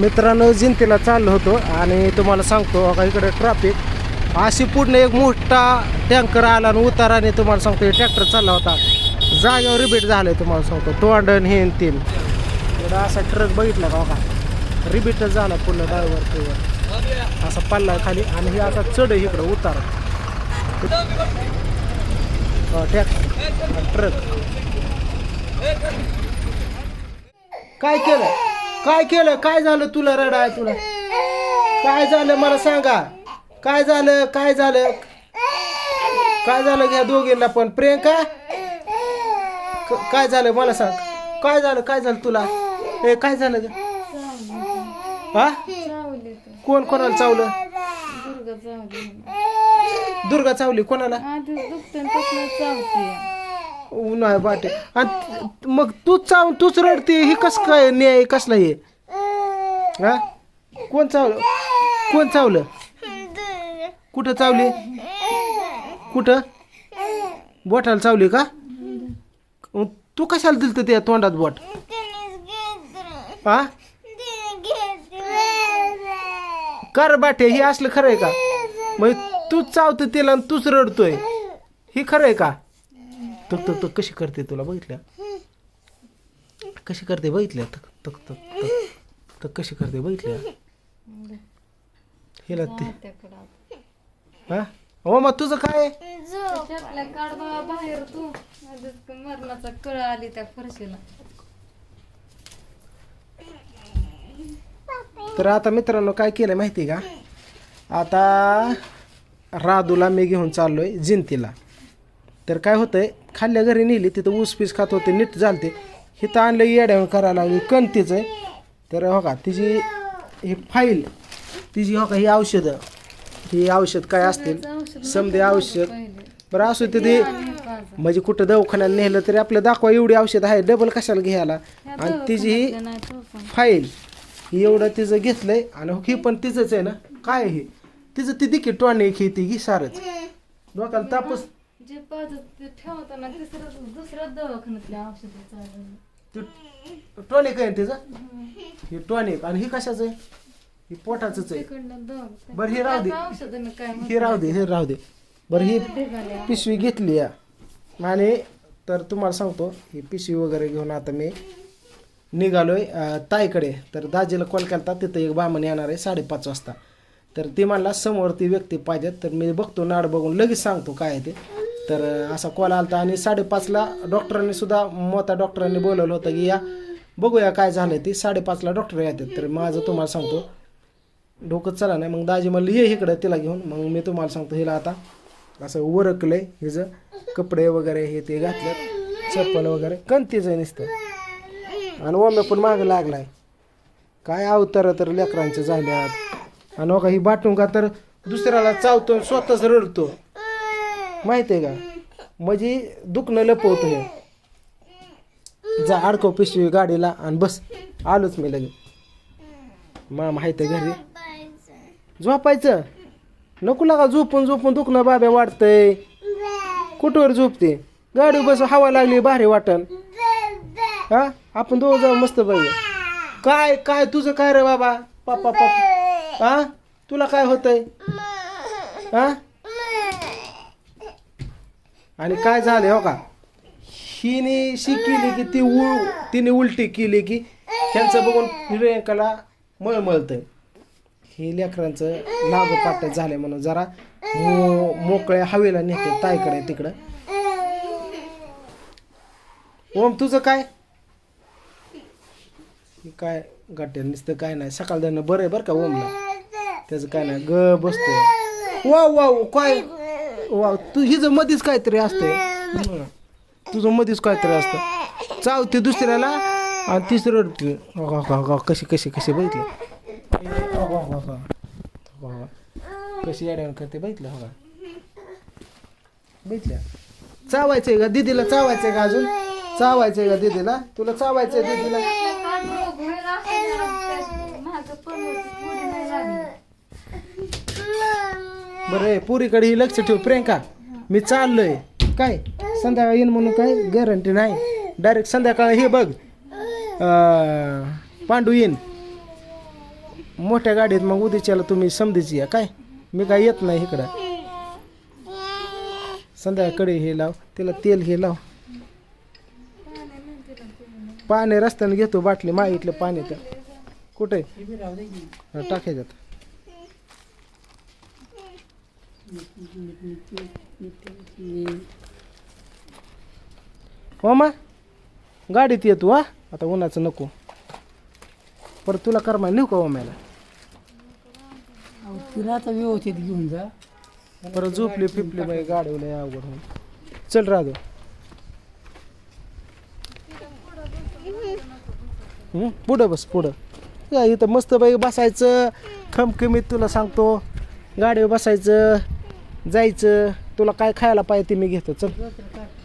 मित्रांनो जिंतीला चाललो होतो आणि तुम्हाला सांगतो का इकडे ट्रॅफिक अशी पूर्ण एक मोठा टँकर आला आणि उताराने तुम्हाला सांगतो ट्रॅक्टर चालला होता. जागेवर रिपीट झालं तुम्हाला सांगतो तोंडण हे तीन. एवढा असा ट्रक बघितला का का रिपीटच झाला पूर्ण डायवर तेवर असा पल्ला खाली आणि हे आता चढ इकडं उतार. ट्रॅक्टर ट्रक काय केलं? काय केलं? काय झालं तुला रडाय तुला? काय झालं? मला सांगा. काय झालं? काय झालं? काय झालं घ्या दोघींना पण? प्रियंका? क- काय झालं? मला सांग. काय झालं? काय झालं तुला? ए काय झालं? ग? हा? कोण कोणाला चावलं? दुर्गा चावली. कोणाला? आधी बाटे आणि मग तूच चावून तूच रडते ही कस काय न्याय कसला हे? हा? कोण चावलं? कोण चावलं? कुठं चावली? कुठं? बोटाला चावली का? तू कशाला दिलत त्या तोंडात बोट? हा? कर बाटे हे असलं खरं आहे का? मग तूच चावतं तिला आणि तूच रडतोय. ही खरं आहे का? तक तक तक कशी करते तुला बघितल्या? कशी करते बघितल्या? तक तक तक तक तक कशी करते बघितल्या? हिला ते हा? हो मग तुझं काय? त्यातल्या काढ बाबा बाहेर तू. मरणाचा कळ आली त्या फरशीला. तर आता मित्रांनो काय केलं माहिती का? आता राधूला मी घेऊन चाललोय जिंतीला. तर काय होतंय खाल्ल्या घरी नेली तिथं ऊस पीस खात होते नीट झालते. हिथं आणलं येड्यावर करायला लागली कणतीच आहे. तर हो का तिची ही फाईल तिची हो का ही औषधं ही औषध काय असतील? समजे औषध बरं असू ते ते म्हणजे कुठं दवाखान्याला नेलं तरी आपलं दाखवा एवढी औषध आहे डबल कशाला घ्यायला? आणि तिची ही पण. फाईल ही एवढं तिचं घेतलंय आणि ही पण तिचंच आहे ना काय हे? तिचं ती दिकी टॉनिक ही ती घी सारच. डोक्याला तापच जे पाहत ते ठेवताना तिसरं दुसऱ्या दवाखान्यातल्या औषधं चालू टॉनिक आहे ना तिचं? हे टॉनिक. आणि ही कशाचं आहे? ही पोटाचंच आहे. तिकडनं बरं हे राहू दे. औषधं मी काय हे राहू दे हे राहू दे. बरं ही निघाल्या पिशवी घेतली या. आणि तर तुम्हाला सांगतो ही पिशवी वगैरे घेऊन आता मी निघालोय अं, ताईकडे. तर दाजीला कॉल केला तिथं एक बामण येणार आहे साडेपाच वाजता. तर ती म्हणला समोर ती व्यक्ती पाहिजेत तर मी बघतो नाड बघून लगेच सांगतो काय आहे ते. तर असा कॉल आला होता आणि साडेपाचला डॉक्टरांनी सुद्धा मोठ्या डॉक्टरांनी बोलवलं होतं की या बघूया काय झालं ती. साडेपाचला डॉक्टर येतात. तर माझं तुम्हाला सांगतो डोकं चला नाही. मग दाजी म्हणलं ये इकडं तिला घेऊन. मग मी तुम्हाला सांगतो हिला आता असं उरकलंय हिचं कपडे वगैरे हे ते घातलं चप्पल वगैरे कंतीचं आहे नुसतं. आणि ओम्या पण मागं लागलाय. काय अवतार तर लेकरांच्या झाल्यात. आणि हो का ही बाटून का तर दुसऱ्याला चावतो आणि स्वतःच रडतो. माहिती आहे का? म्हणजे दुखणं लपवतो हे. जा अडकव पिशवी गाडीला आणि बस. आलोच मी लगेच. मा माहिती आहे घरी. झोपायचं. नको लागा झोपून झोपून दुखणं बाब्या वाटतंय कुठवर झोपते? गाडी बस हवा लागली भारी वाटण. हा? आपण दोघं जाऊ मस्त पाहिजे काय काय तुझं काय रे बाबा? पापा पापा हा? तुला काय होतंय? हा? आणि काय झालं हो का? हिने शी केली की ती उळ तिने उलटी केली की त्यांचं बघून प्रियंकाला मळमळतंय. हे लेकरांचं लागोपाठ झालंय म्हणून जरा मो मोकळ्या हवेला नेते ताईकडे तिकडं. ओम तुझं काय? काय गाठ्या नुसतं काय नाही. सकाळ त्यानं बरं आहे बरं का ओमला? त्याचं काय नाही. ग बसतो वा वा वा, काय? वा तू हिचं मध्येच काहीतरी असतंय हं. तुझं मध्येच काहीतरी असतं. चावते दुसऱ्याला आणि तिसरं रडते. कशी कशी कशी बघितली. कशी अडवण करते बघितलं हो बघितल्या चावायचंय का दीदीला? चावायचंय का अजून? चावायचंय का दीदीला? तुला चावायचंय दीदीला महाग पण थोडी नाही लागली बरं आहे, पुरीकडे ही लक्ष ठेव प्रियंका. मी चाललोय. काय? संध्याकाळ येईन म्हणून काय? गॅरंटी नाही. डायरेक्ट संध्याकाळ हे बघ. अं, पांडू येईन. मोठ्या गाडीत मग उद्याच्याला तुम्ही समधीची या. काय? मी काय येत नाही इकडं. संध्याकाळी हे लाव. तिला तेल हे लाव. पाणी रस्त्याने घेतो बाटली. मागितलं पाणी तर. कुठे? टाकायच्यात. हो मा गाडीत येतो हा? आता उन्हाचं नको. परत तुला करमा नेऊ का ओम्याला? तिला आता व्यवस्थित घेऊन जा. परत झोपली पिपली बाई गाडीवलं अवघड होऊन. चल हं? पुढं बस पुढं. या इथं मस्त बाई बसायचं. खमखमीत तुला सांगतो. गाडीवर बसायचं. जायचं तुला काय खायला पाहिजे ते मी घेतो. चल.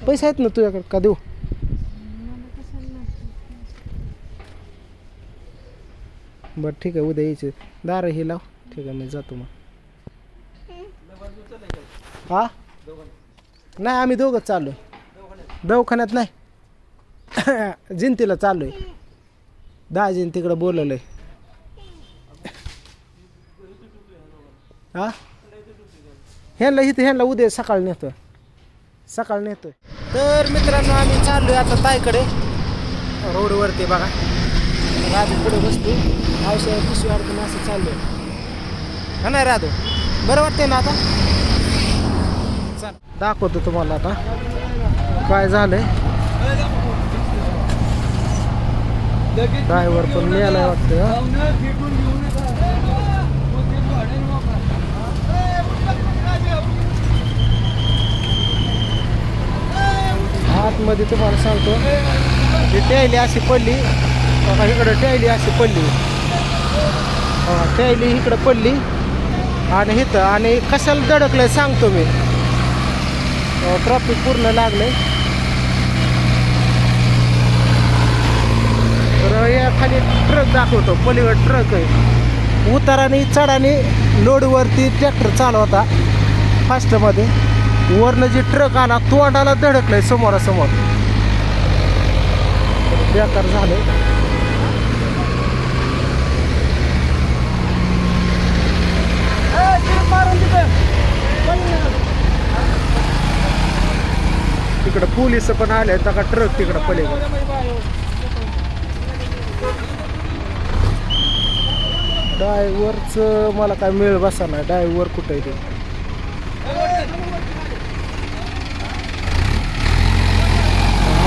पैसे आहेत ना तुझ्याकडे? का देऊ? बरं ठीक आहे उद्या यायचं. दार हे लाव. ठीक आहे मी जातो मग. हा? नाही आम्ही दोघंच चाललो दवाखान्यात नाही. जिंतीला चाललोय. जिंतीकडं तिकडं बोलवलंय. हा? ह्यांना इथं ह्यांना उद्या सकाळ नेतो सकाळ नेतोय. तर मित्रांनो आम्ही चाललोय आता तायकडे रोडवरती बघा. राधू पुढे बसतो औषध पिशवी अडकून असं चाललोय. हा नाही राधू बरं वाटतंय ना आता? चल दाखवतो तुम्हाला आता. काय झालंय? ड्रायव्हर पण मिळालाय वाटतं आतमध्ये तुम्हाला सांगतो ही टॅली अशी पडली बघा इकडं टॅली अशी पडली. हा, टॅली इकडं पडली आणि इथं आणि कशाला दडकलं सांगतो मी. ट्रॉफिक पूर्ण लागलंय. तर या खाली ट्रक दाखवतो पलीकडे ट्रक आहे. उताराने चढाने लोडवरती ट्रॅक्टर चालवता फास्टमध्ये वरनं जे ट्रक आला तोंडाला धडकलंय समोरासमोर. बेकार झालंय. तिकडं पोलीस पण आले तर का ट्रक तिकडं पलीकडे. ड्रायव्हरचं मला काय मिळ बसा ना ड्रायव्हर कुठं आहे ते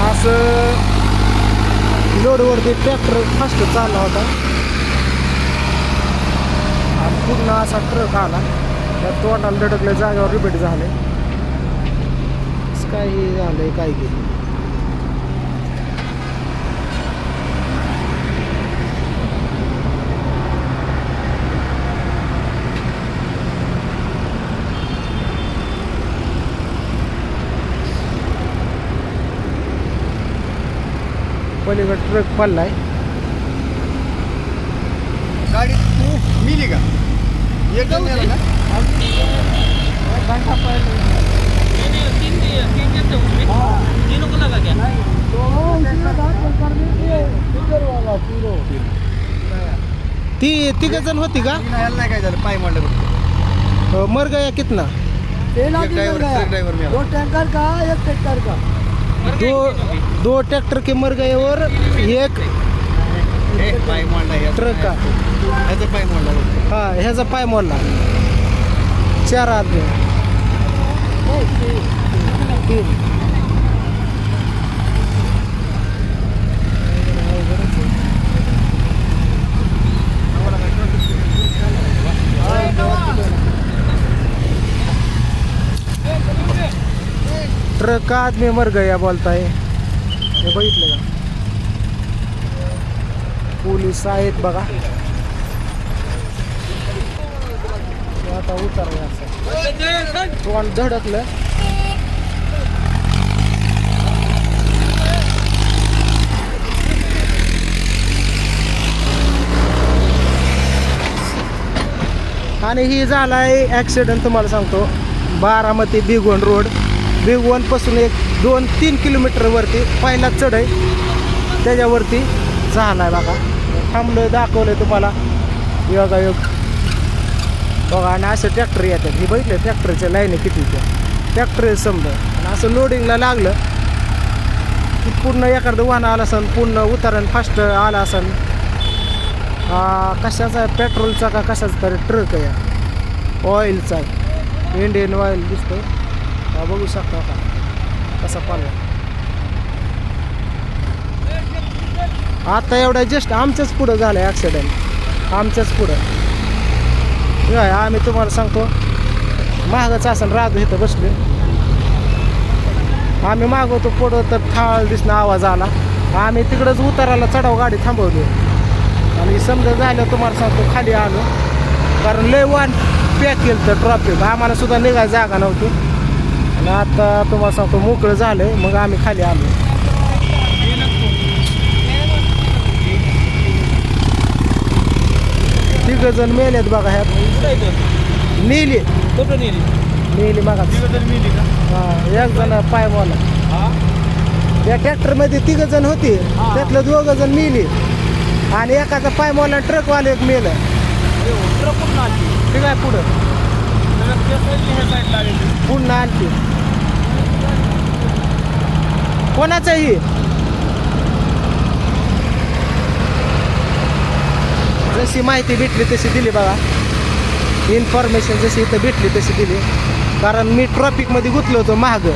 असं लोडवरती ट्रॅक्टर फास्ट चालला होता. आणि पूर्ण असा ट्रक आला. त्या तोंडाला धडकल्या जागेवर रिपीट झाले. काय झालं झालंय काय की पलीकडे ट्रक पडलाय. गाडी मिली का? एक जण नेला ना ती तिघ जण होती का? नाही काय झालं पाय मांडलं मर गया कितना? एक ड्रायव्हर ट्रक ड्रायव्हर टँकर का? एक ट्रैक्टर का? दो दो ट्रैक्टर के मर गए और एक ट्रक का। हाँ हा ह्याचा पाय मोडला चार आदमी। ट्रक का आदमी मर गया बोलताय. हे बघितलं का? पोलीस आहेत बघा. आता उतरला असं. तोंड धडकलं. आणि ही झालाय ॲक्सिडेंट तुम्हाला सांगतो. बारामती बिगवण रोड. बिगवणपासून एक दोन तीन किलोमीटरवरती पहिला चढ आहे. त्याच्यावरती झालाय बघा. थांबलं दाखवलं तुम्हाला. योगायोग. बघा आणि असं ट्रॅक्टर येतात. हे बघितलं ट्रॅक्टरच्या लाईनी किती त्या. ट्रॅक्टर समजा आणि असं लोडिंगला लागलं की पूर्ण एखादं वाहन आलं असन पूर्ण उतारण फास्ट आलं असन. कशाचा आहे? पेट्रोलचा का कशाचा तरी ट्रक आहे? ऑइलचा आहे. इंडियन ऑइल दिसतो बघू शकता का कसा पाला आता एवढा जस्ट आमच्याच पुढं झालं आहे ॲक्सिडेंट आमच्याच पुढं काय आम्ही तुम्हाला सांगतो मागच असं राजू इथं बसले आम्ही मागवतो पुढं तर थाळ दिसणं आवाज आला आम्ही तिकडंच उताराला चढाव गाडी थांबवली आणि समजा झालं तुम्हाला सांगतो खाली आलो कारण लय वान पॅक केलं तर ट्रॉफिक आम्हाला सुद्धा निघायला जागा नव्हती आणि आता तुम्हाला सांगतो मोकळं झालं मग आम्ही खाली आलो. तिघ जण मेलेत बघा ह्यात. नेली. नेली? मागा. हा एक जण पाय बोला त्या ट्रॅक्टरमध्ये तिघ जण होती त्यातलं दोघं जण मेली. आणि एकाचा पाय मोला ट्रकवाले एक मेलं. ठीक आहे पुढं? पुन्हा आणखी. कोणाचंही? जशी माहिती भेटली तशी दिली बघा. इन्फॉर्मेशन जशी इथं भेटली तशी दिली. कारण मी ट्रॉफिकमध्ये गुंतलो होतो महाग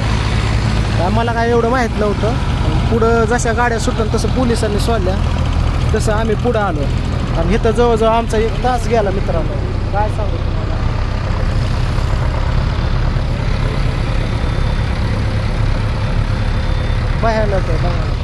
मला काय एवढं माहीत नव्हतं. पुढं जशा गाड्या सुटल्या तसं पोलिसांनी सोडल्या. तसं आम्ही पुढं आलो. आणि इथं जवळजवळ आमचा एक तास गेला मित्रांनो. काय सांगू? तुम्हाला भयानक आहे भयानक